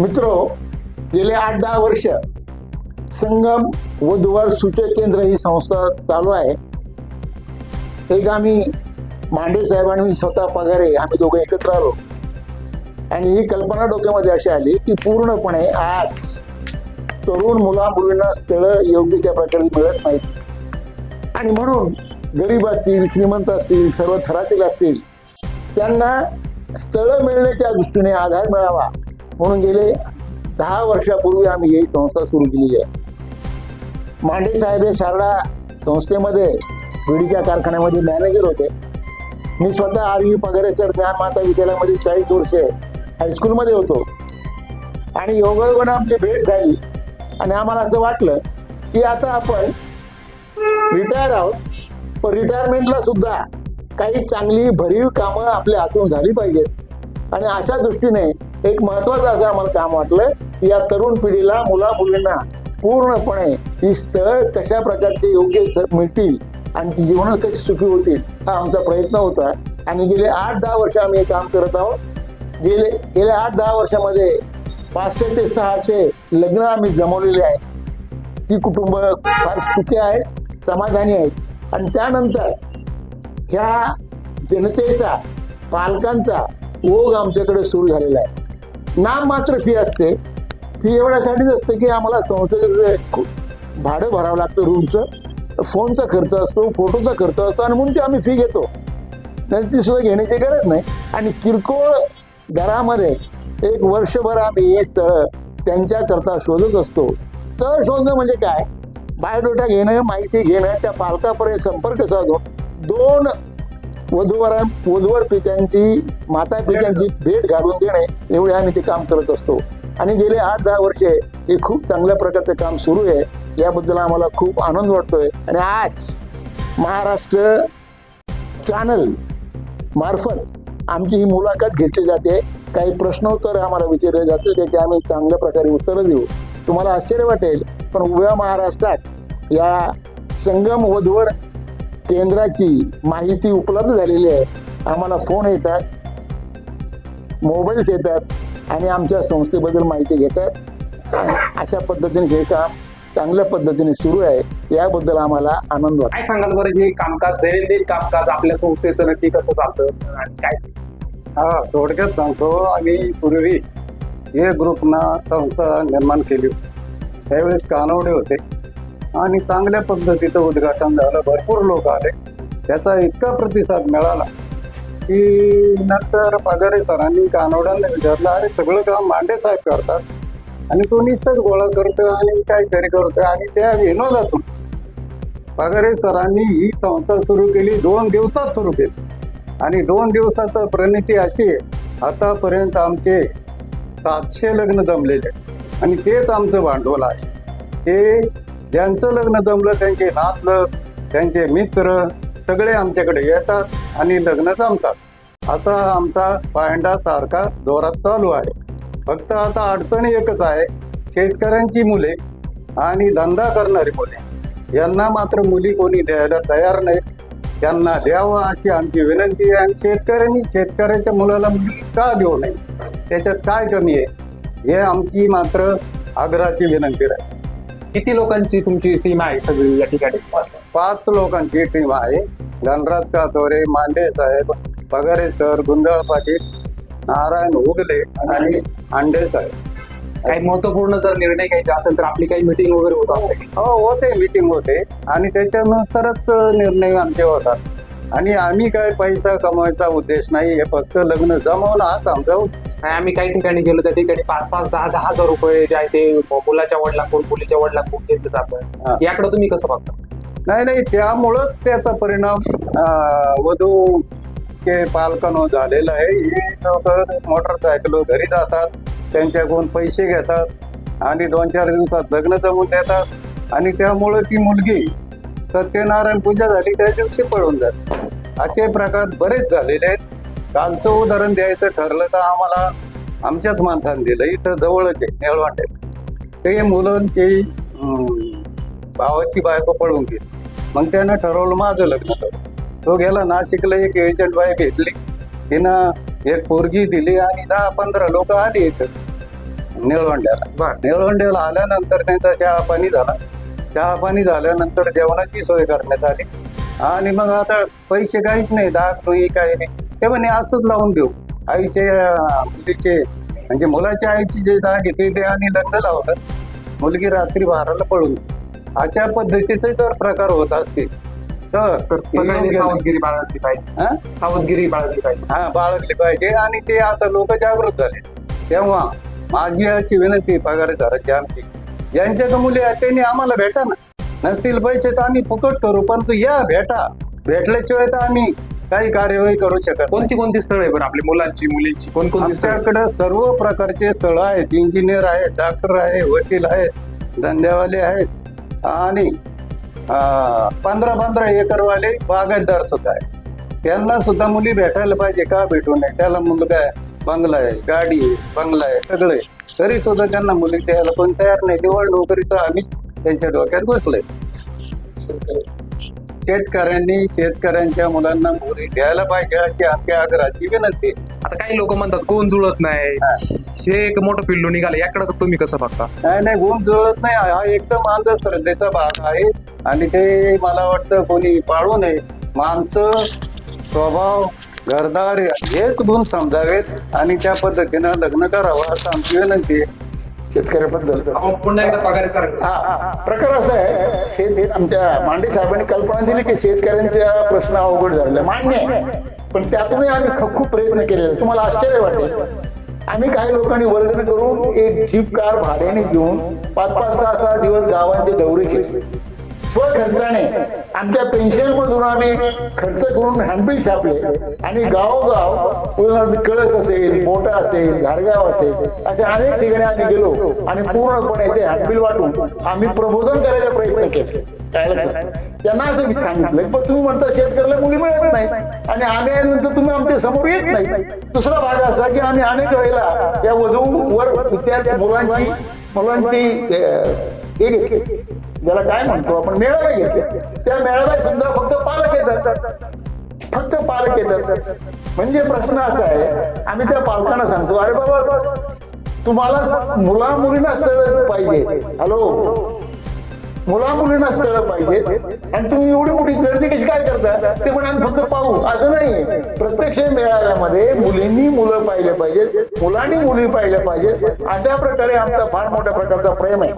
मित्रो गेले आठ दहा वर्ष संगम वधूवर सूचक केंद्र ही संस्था चालू आहे. एक आम्ही मांडे साहेब आणि मी स्वतः पगारे आम्ही दोघं एकत्र आलो. आणि ही कल्पना डोक्यामध्ये अशी आली की पूर्णपणे आज तरुण मुला मुलींना स्थळं योग्य त्या प्रकारे मिळत नाहीत. आणि म्हणून गरीब असतील श्रीमंत असतील सर्व थरातील असतील त्यांना स्थळं मिळण्याच्या दृष्टीने आधार मिळावा. म्हणून गेले दहा वर्षापूर्वी आम्ही ही संस्था सुरू केलेली आहे. मांडे साहेब हे सारडा संस्थेमध्ये विडीच्या कारखान्यामध्ये मॅनेजर होते. मी स्वतः आर यू पगारे सर ज्ञान माता विद्यालयामध्ये चाळीस वर्षे हायस्कूलमध्ये होतो. आणि योगायोगानं आमची भेट झाली. आणि आम्हाला असं वाटलं की आता आपण रिटायर आहोत. पण रिटायरमेंटला सुद्धा काही चांगली भरीव कामं आपल्या हातून झाली पाहिजेत. आणि अशा दृष्टीने एक महत्त्वाचं असं आम्हाला काम वाटलं की या तरुण पिढीला मुला मुलींना पूर्णपणे ही स्थळं कशा प्रकारचे योग्य मिळतील आणि जीवन कशी सुखी होतील हा आमचा प्रयत्न होता. आणि गेले आठ दहा वर्ष आम्ही हे काम करत आहोत. गेले गेल्या आठ दहा वर्षामध्ये पाचशे ते सहाशे लग्न आम्ही जमवलेले आहेत. ती कुटुंब फार सुखी आहेत समाधानी आहेत. आणि त्यानंतर ह्या जनतेचा पालकांचा ओघ आमच्याकडे सुरू झालेला आहे. नाम मात्र फी असते. फी एवढ्यासाठीच असते की आम्हाला संस्थेचं भाडं भरावं लागतं रूमचं फोनचा खर्च असतो फोटोचा खर्च असतो आणि म्हणून ती आम्ही फी घेतो. नाही ती सुद्धा घेण्याची गरज नाही. आणि किरकोळ दरामध्ये एक वर्षभर आम्ही हे स्थळं त्यांच्याकरता शोधत असतो. स्थळ शोधणं म्हणजे काय? बायोडेटा घेणं माहिती घेणं त्या पालकापर्यंत संपर्क साधून दोन वधूवरां वधूवर पित्यांची माता पित्यांची भेट घालून देणे एवढे आम्ही ते काम करत असतो. आणि गेले आठ दहा वर्षे हे खूप चांगल्या प्रकारचं काम सुरू आहे. याबद्दल आम्हाला खूप आनंद वाटतोय. आणि आज महाराष्ट्र चॅनल मार्फत आमची ही मुलाखत घेतली जाते. काही प्रश्नोत्तर आम्हाला विचारले जातील त्याची आम्ही चांगल्या प्रकारे उत्तरं देऊ. तुम्हाला आश्चर्य वाटेल पण उभ्या महाराष्ट्रात या संगम वधवड केंद्राची माहिती उपलब्ध झालेली आहे. आम्हाला फोन येतात मोबाईल्स येतात आणि आमच्या संस्थेबद्दल माहिती घेतात. आणि अशा पद्धतीने हे काम चांगल्या पद्धतीने सुरू आहे. याबद्दल आम्हाला आनंद वाटतो. काय सांगाल बरं हे कामकाज दैनंदिन कामकाज आपल्या संस्थेचं नक्की कसं चालतं आणि काय हा थोडक्यात सांगतो. आम्ही पूर्वी हे ग्रुपना संस्था निर्माण केली होती. त्यावेळेस कानवडे होते. आणि चांगल्या पद्धतीचं उद्घाटन झालं. भरपूर लोक आले. त्याचा इतका प्रतिसाद मिळाला की नंतर पगारे सरांनी कानवड्यांना विचारलं अरे सगळं काम मांडे साहेब करतात आणि तो नुसतंच गोळा करतो आणि काहीतरी करतो आणि त्या विनोदातून पगारे सरांनी ही संस्था सुरू केली दोन दिवसात सुरू केली. आणि दोन दिवसात प्रणिती अशी आहे आतापर्यंत आमचे सातशे लग्न जमलेले आहेत. आणि तेच आमचं भांडवल आहे. ते ज्यांचं लग्न जमलं त्यांचे नातलं त्यांचे मित्र सगळे आमच्याकडे येतात आणि लग्न जमतात. असा आमचा पायंडा सारखा जोरात चालू आहे. फक्त आता अडचण एकच आहे शेतकऱ्यांची मुले आणि धंदा करणारी मुले. यांना मात्र मुली कोणी द्यायला तयार नाहीत त्यांना द्यावं अशी आमची विनंती आहे आणि शेतकऱ्यांनी शेतकऱ्याच्या मुलाला मुली का देऊ नये? त्याच्यात काय कमी आहे? हे आमची मात्र आग्रहाची विनंती राहील किती लोकांची तुमची टीम आहे सगळी या ठिकाणी? पाच लोकांची टीम आहे. धनराज कातोरे मांडे साहेब पगारे सर गुंजाळ पाटील नारायण उगले आणि अंडे साहेब. काही महत्त्वपूर्ण जर निर्णय घ्यायचे असेल तर आपली काही मिटिंग वगैरे होत असते. हो होते मीटिंग होते. आणि त्याच्यानुसारच निर्णय आमचे होतात. आणि आम्ही काय पैसा कमवायचा उद्देश नाही हे फक्त लग्न जमवणं हाच आमचा उद्देश. आणि आम्ही काही ठिकाणी गेलो त्या ठिकाणी पाच पाच दहा दहा हजार रुपये जे आहे ते मुलाच्या वडिलांकडून मुलीच्या वडिलांकडून घेतलं. जातं याकडे तुम्ही कसं बघता? नाही नाही त्यामुळंच त्याचा परिणाम वधू के पालकांवर झालेला आहे. हे लोक मोटरसायकल घरी जातात त्यांच्याकडून पैसे घेतात आणि दोन चार दिवसात लग्न जमून देतात. आणि त्यामुळं ती मुलगी सत्यनारायण पूजा झाली त्या दिवशी पळून जाते. असे प्रकार बरेच झालेले आहेत. कालचं उदाहरण द्यायचं ठरलं तर आम्हाला आमच्याच माणसाने दिलं. इथं जवळच आहे निळवांड्यात ते मुलांची भावाची बायको पळून गेली. मग त्यानं ठरवलं माझं लग्न करू. तो गेला नाशिकला एक एजंट बाई भेटली. तिनं एक पोरगी दिली आणि दहा पंधरा लोक आली इथं. निळवंड्याला. निळवंड्याला आल्यानंतर त्यांचा चहा पाणी झाला. चहा पाणी झाल्यानंतर जेवणाची सोय करण्यात आली. आणि मग आता पैसे काहीच नाही दाग दुई काही नाही. ते म्हणे असंच लावून देऊ. आईचे मुलीचे म्हणजे मुलाच्या आईची जे दाग येते ते आणि लग्न लावलं. मुलगी रात्री बाराला पळून अशा पद्धतीचे जर प्रकार होत असतील. तर. सावधगिरी बाळगली पाहिजे. हा? सावधगिरी बाळगली पाहिजे. हा बाळगले पाहिजे. आणि ते आता लोक जागृत झाले. तेव्हा माझी अशी विनंती पगार झाडाची आमची. ज्यांच्या मुली आहेत त्यांनी आम्हाला भेटा ना. नसतील पैसे तर आम्ही फुकट करू परंतु या भेटा. भेटल्याशिवाय तर आम्ही काही कार्यवाही करू शकत. कोणती कोणती स्थळ आहे बरं आपली मुलांची मुलींची? कोणकोणती स्थळ? आमच्याकडे सर्व प्रकारचे स्थळ आहेत. इंजिनियर आहेत डॉक्टर आहे वकील आहेत धंद्यावाले आहेत आणि पंधरा पंधरा एकरवाले बागायतदार सुद्धा आहेत. त्यांना सुद्धा मुली भेटायला पाहिजे का भेटू नये? त्याला मुलगा आहे. बंगला आहे गाडी आहे बंगला आहे सगळं आहे. तरी सुद्धा त्यांना मुली द्यायला कोण तयार नाही. निवड नोकरीचं आम्हीच त्यांच्या डोक्यात बसलोय. शेतकऱ्यांनी शेतकऱ्यांच्या मुलांना मुली द्यायला पाहिजे अशी आमच्या आग्रहाची विनंती आहे. आता काही लोक म्हणतात कोण जुळत नाही? हे. एक मोठं पिल्लू निघालं. याकडे तुम्ही कसं बघता? नाही नाही गुण जुळत नाही. हा एकदम अंधश्रद्धेचा भाग आहे. आणि ते मला वाटतं कोणी पाळू नये. माणसं स्वभाव घरदार हेच गुण समजावेत आणि त्या पद्धतीनं लग्न करावं असं आमची विनंती आहे. शेतकऱ्याबद्दल आपण पुन्हा एकदा पगारी सारखं. हा प्रकार असा आहे शेत आमच्या मांडे साहेबांनी कल्पना दिली की शेतकऱ्यांचा प्रश्न अवघड झालेला आहे. मान्य आहे. पण त्यातूनही आम्ही ख- खूप प्रयत्न केलेले. तुम्हाला आश्चर्य वाटेल. आम्ही काही लोकांनी वर्गणी करून एक जीप कार भाड्याने घेऊन पाच पाच सहा सहा दिवस गावांचे दौरे केले. स्वखर्चाने आमच्या पेन्शन मधून आम्ही खर्च करून हँडबिल छापले. आणि गावोगाव उदाहरणार्थ कळस असेल मोठा असेल घारगाव असेल अशा अनेक ठिकाणी आम्ही गेलो. आणि पूर्णपणे ते हँडबिल वाटून आम्ही प्रबोधन करायचा प्रयत्न केले. त्यांना असं मी सांगितलं पण तुम्ही म्हणता शेतकऱ्याला मुली मिळत नाही आणि आम्ही आल्यानंतर तुम्ही आमच्यासमोर येत नाही दुसरा भाग असा की आम्ही अनेक वेळेला त्या वधूवर विद्यार्थी मुलांची मुलांची हे घेतले. ज्याला काय म्हणतो आपण मेळावे घेतले. त्या मेळाव्यात सुद्धा फक्त पालक येतात. फक्त पालक येतात. म्हणजे प्रश्न असा आहे आम्ही त्या पालकांना सांगतो अरे बाबा तुम्हाला मुला मुलींना स्थळ पाहिजे. हॅलो मुला मुलींना स्थळ पाहिजेत. आणि तुम्ही एवढी मोठी गर्दी कशी काय करता? ते म्हणा आम्ही फक्त पाहू. असं नाही. प्रत्यक्ष मेळाव्यामध्ये मुलींनी मुलं पाहिले पाहिजेत. मुलांनी मुली पाहिल्या पाहिजेत. अशा प्रकारे आमचा फार मोठ्या प्रकारचा प्रेम आहे.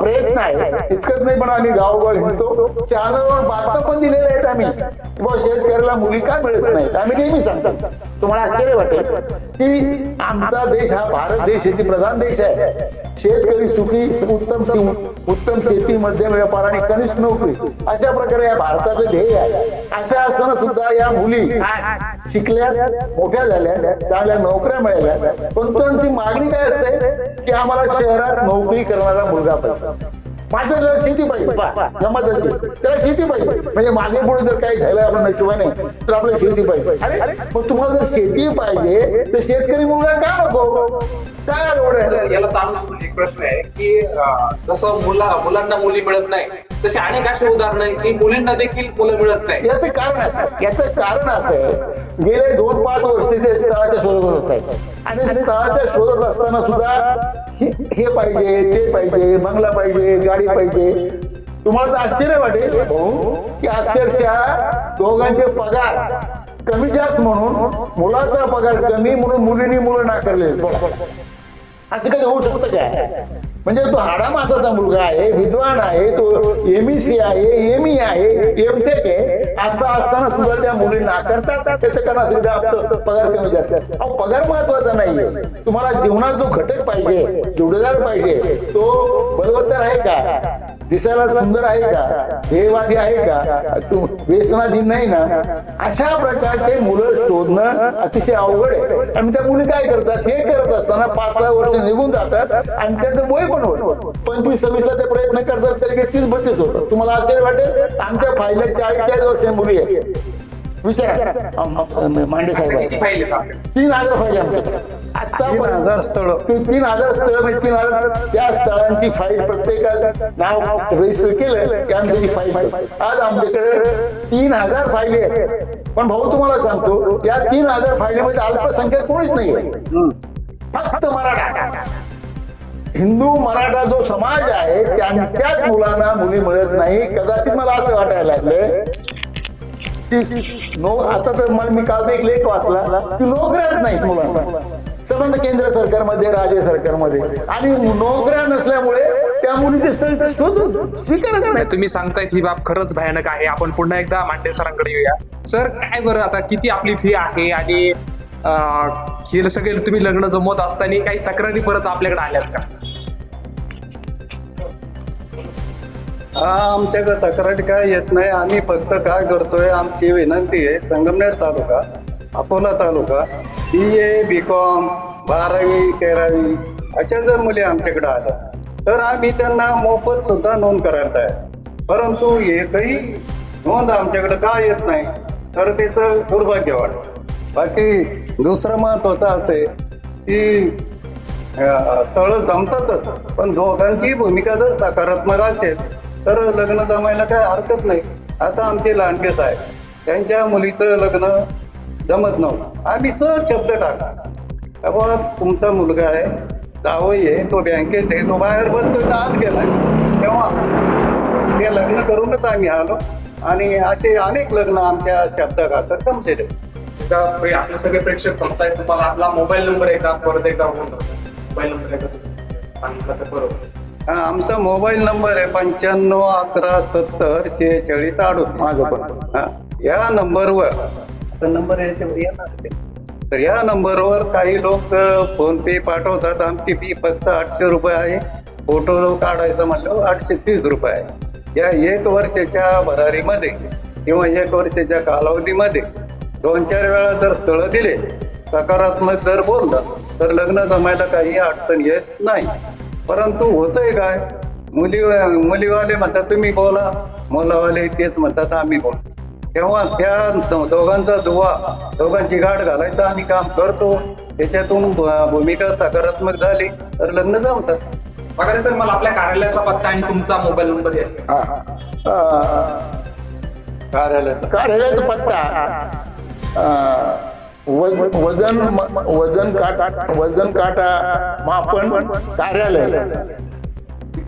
प्रयत्न आहे. इतकंच नाही पण आम्ही गावगाव हिंडतो. चॅनलवर बातम्या पण दिलेल्या आहेत आम्ही. किंवा शेतकऱ्याला मुली का मिळत नाहीत? आम्ही नेहमी सांगतो. तुम्हाला आश्चर्य वाटेल की आमचा देश हा भारत देश शेतीप्रधान देश आहे. शेतकरी सुखी उत्तम उत्तम शेती मध्यम व्यापार आणि कनिष्ठ नोकरी अशा प्रकारे या भारताचं ध्येय आहे. अशा असताना सुद्धा या मुली शिकल्या मोठ्या झाल्या चांगल्या नोकऱ्या मिळाल्या. पण त्यांची मागणी काय असते? की आम्हाला शहरात नोकरी करणारा मुलगा पाहिजे. माझं त्याला शेती पाहिजे. अशी. त्याला शेती पाहिजे. म्हणजे मागे पुढे जर काही झालं आपण नशिबाने तर आपल्याला शेती पाहिजे. अरे मग तुम्हाला जर शेती पाहिजे तर शेतकरी मुलगा का नको? काय आहे? सर, याला चालू एक प्रश्न आहे की अं, जसं मुला मुलांना मुली मिळत नाही तसे अनेक असे उदाहरण आहे की मुलींना देखील मुलं मिळत नाही. याचं कारण असं याचं कारण असं आहे गेले दोन पाच वर्ष ते स्थळाच्या शोधत होत आहेत आणि स्थळाच्या शोधत असताना सुद्धा हे हे पाहिजे ते पाहिजे बंगला पाहिजे गाडी पाहिजे. तुम्हाला तर आश्चर्य वाटेल की अक्षरशः दोघांचे पगार कमी जास्त म्हणून मुलाचा पगार कमी म्हणून मुलींनी मुलं नाकारले असं कधी होऊ शकतं काय? म्हणजे तो हाडा माताचा मुलगा आहे विद्वान आहे तो एम सी आहे एम ई आहे एम टेक आहे. असं असताना सुद्धा त्या मुली नाकारतात त्याचं कारण सुद्धा आपलं पगार कमी जास्त अहो पगार महत्त्वाचा नाहीये. तुम्हाला जीवनात जो घटक पाहिजे जोडीदार पाहिजे तो बलवत्तर आहे का? दिसायला सुंदर आहे का? देवादी आहे का? तू व्यसनाधीन नाही ना? अशा प्रकारचे मुलं शोधणं अतिशय अवघड आहे. आणि त्या मुली काय करतात? हे करत असताना पाच सहा वर्ष निघून जातात आणि त्यांचं वय पण होत पंचवीस सव्वीसला ते प्रयत्न करतात तरी तीस बत्तीस होतात. तुम्हाला आश्चर्य वाटेल आमच्या फायल्या चाळीस चाळीस वर्ष मुली आहेत. विचारा. मांडे साहेब किती पाहिले आपले तीन हजार फाईल स्थळ. ते तीन हजार स्थळ म्हणजे तीन हजार त्या स्थळांची फाईल प्रत्येकाला नाव रजिस्टर केलं की आम्ही त्याची फाईल करतो. आज आमच्याकडे तीन हजार फायली आहेत. पण भाऊ तुम्हाला सांगतो या तीन हजार फायलीमध्ये अल्पसंख्याक कोणीच नाहीये. फक्त मराठा. हिंदू मराठा जो समाज आहे त्यांच्याच मुलांना मुली मिळत नाही. कदाचित मला असं वाटायला लागलं आता तर मला मी काल एक लेख वाचला. की नोकऱ्याच नाहीत मुलांना. संबंध केंद्र सरकारमध्ये राज्य सरकारमध्ये. आणि नोकऱ्या नसल्यामुळे त्या मुलीचे स्थळ स्वीकारत नाही तुम्ही सांगतायत ही बाब खरंच भयानक आहे. आपण पुन्हा एकदा मांडे सरांकडे येऊया. सर काय बरं आता? किती आपली फी आहे? आणि हे सगळे तुम्ही लग्न जमवत असताना काही तक्रारी परत आपल्याकडे आल्यात का? हा आमच्याकडे तक्रारी काय येत नाही. आम्ही फक्त काय करतोय आमची विनंती आहे Sangamner taluka Akola taluka B A B com बारावी तेरावी अशा जर मुली आमच्याकडे आल्या तर आम्ही त्यांना मोफत सुद्धा नोंद करायला आहे परंतु एकही नोंद आमच्याकडे का येत नाही तर त्याचं दुर्भाग्य वाटतं. बाकी दुसरं महत्वाचं असे की स्थळं जमतातच पण दोघांची भूमिका जर सकारात्मक असेल तर लग्न जमायला काय हरकत नाही. आता आमचे लांडकेच आहे त्यांच्या मुलीचं लग्न जमत नव्हतं. आम्ही सहज शब्द टाकला. अबा तुमचा मुलगा आहे जावई आहे तो बँकेत आहे तो बाहेर बसतो तर आत गेला तेव्हा ते लग्न करूनच आम्ही आलो आणि असे अनेक लग्न आमच्या शब्दाघातात जमलेले. आपले सगळे प्रेक्षक बघतायत तुम्हाला आपला मोबाईल नंबर एकदा परत एकदा मोबाईल नंबर एकदा सांगितलं तर बरोबर. आमचा मोबाईल नंबर आहे पंच्याण्णव अकरा सत्तर शेहेचाळीस अडोतीस. माझं पण. हा, या नंबरवर. नंबर याच्यावर येणार. तर या नंबरवर काही लोक फोन पे पाठवतात. आमची फी फक्त आठशे रुपये आहे. फोटो काढायचं म्हणलं आठशे तीस रुपये आहे. या एक वर्षाच्या भरारीमध्ये किंवा एक वर्षाच्या कालावधीमध्ये दोन चार वेळा जर स्थळं दिले सकारात्मक जर बोललं तर लग्न जमायला काही अडचण येत नाही. परंतु होतंय काय? मुली मुलीवाले म्हणतात तुम्ही बोला. मुलावाले तेच म्हणतात आम्ही बोल. तेव्हा त्या दोघांचा दुवा दोघांची गाठ घालायचं आम्ही काम करतो. त्याच्यातून भूमिका सकारात्मक झाली तर लग्न जमतात. बघा सर मला आपल्या कार्यालयाचा पत्ता आणि तुमचा मोबाईल नंबर द्या. हा. अं, कार्यालयात कार्यालयाचा पत्ता. वजन वजन काटा वजन काटा मापन कार्यालय.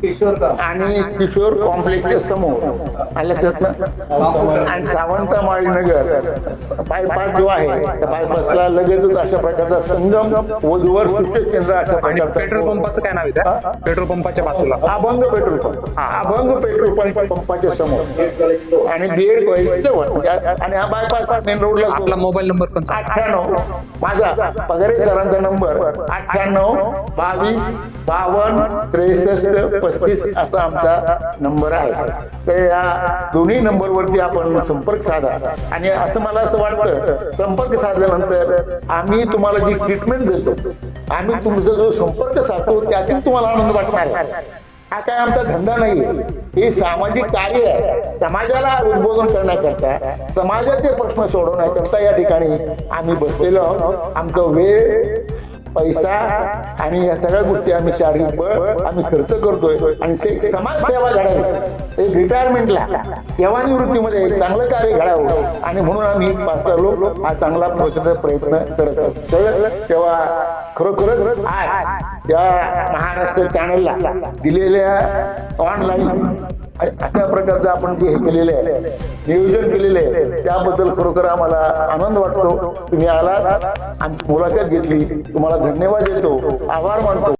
आणि किशोर कॉम्प्लेक्सच्या समोर. आलं आणि सावंतमाळी नगर बायपास जो आहे त्या बायपासला लगेचच अशा प्रकारचा संगम वधूवर सूचक केंद्र अशा प्रकारचा पेट्रोल पंपाचं काय नाव आहे पेट्रोल पंपाच्या बाजूला. Abhang petrol pump. हा. अभंग पेट्रोल पंप पंपाच्या समोर. आणि बीएड कॉलेज जवळ. आणि हा बायपास मेन रोडला आपला मोबाईल नंबर पण. अठ्ठ्याण्णव. माझा पगारे सरांचा नंबर अठ्ठ्याण्णव बावीस बावन्न त्रेसष्ट पस्तीस असा आमचा नंबर आहे. तर या दोन्ही नंबरवरती आपण संपर्क साधा. आणि असं मला असं वाटतं संपर्क साधल्यानंतर आम्ही तुम्हाला जी ट्रीटमेंट देतो आम्ही तुमचा जो संपर्क साधतो त्यातून तुम्हाला आनंद वाटणार आहे. हा काय आमचा धंदा नाही हे सामाजिक कार्य आहे. समाजाला उद्बोधन करण्याकरता समाजाचे प्रश्न सोडवण्याकरता या ठिकाणी आम्ही बसलेलो आहोत. आमचा वेळ पैसा आणि या सगळ्या गोष्टी आम्ही शारीरिक बळ आम्ही खर्च करतोय आणि ते समाज समाजसेवा घडावी. एक रिटायरमेंटला सेवानिवृत्तीमध्ये एक चांगलं कार्य घडावं. आणि म्हणून आम्ही पाच सहा लोक हा चांगला प्रयत्न प्रयत्न करत आहोत. तेव्हा खरोखरच आज त्या महाराष्ट्र चॅनलला दिलेल्या ऑनलाईन अशा प्रकारचं आपण जे हे केलेलं आहे. नियोजन केलेलं आहे. त्याबद्दल खरोखर आम्हाला आनंद वाटतो. तुम्ही आलात आमची मुलाखत घेतली. तुम्हाला धन्यवाद देतो. आभार मानतो.